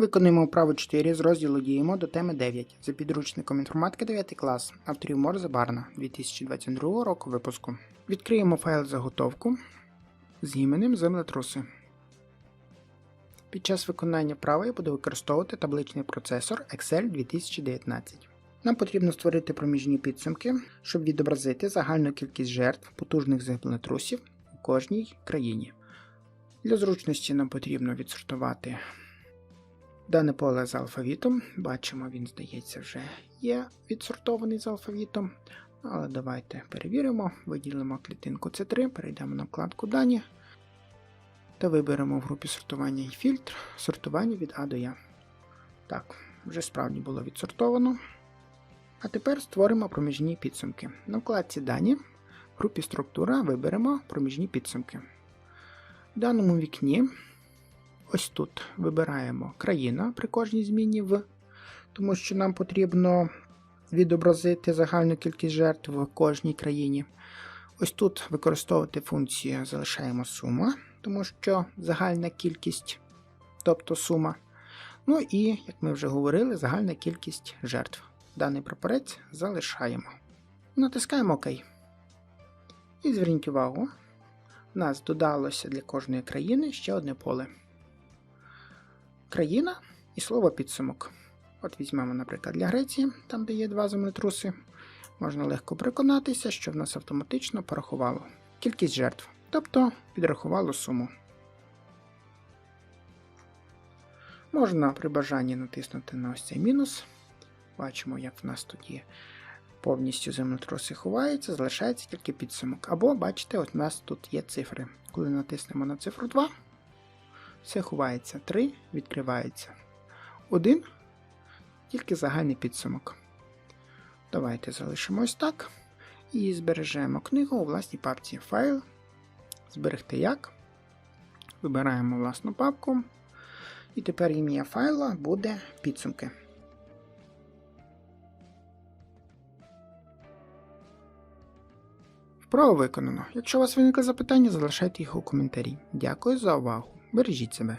Виконуємо вправу 4 з розділу Діємо до теми 9 за підручником інформатики 9 клас авторів Морзе Барна 2022 року випуску. Відкриємо файл заготовку з іменем землетруси. Під час виконання вправи я буду використовувати табличний процесор Excel 2019. Нам потрібно створити проміжні підсумки, щоб відобразити загальну кількість жертв потужних землетрусів у кожній країні. Для зручності нам потрібно відсортувати дане поле з алфавітом. Бачимо, він, здається, вже є відсортований з алфавітом. Але давайте перевіримо, виділимо клітинку C3, перейдемо на вкладку Дані та виберемо в групі сортування і фільтр сортування від А до Я. Так, вже справді було відсортовано. А тепер створимо проміжні підсумки. На вкладці Дані в групі Структура виберемо проміжні підсумки. В даному вікні ось тут вибираємо країна при кожній зміні в, тому що нам потрібно відобразити загальну кількість жертв в кожній країні. Ось тут використовувати функцію залишаємо сума, тому що загальна кількість, тобто сума. Ну і, як ми вже говорили, загальна кількість жертв. Даний прапорець залишаємо. Натискаємо ОК. І зверніть увагу, у нас додалося для кожної країни ще одне поле. Країна і слово підсумок. От візьмемо, наприклад, для Греції, там де є два землетруси. Можна легко переконатися, що в нас автоматично порахувало кількість жертв, тобто підрахувало суму. Можна при бажанні натиснути на ось цей мінус. Бачимо, як в нас є повністю землетруси ховаються, залишається тільки підсумок. Або, бачите, от у нас тут є цифри. Коли натиснемо на цифру 2, все ховається. 3 відкривається. 1 тільки загальний підсумок. Давайте залишимо ось так. І збережемо книгу у власній папці. Файл. Зберегти як. Вибираємо власну папку. І тепер ім'я файла буде підсумки. Вправо виконано. Якщо у вас виникли запитання, залишайте їх у коментарі. Дякую за увагу. Бережіть себе.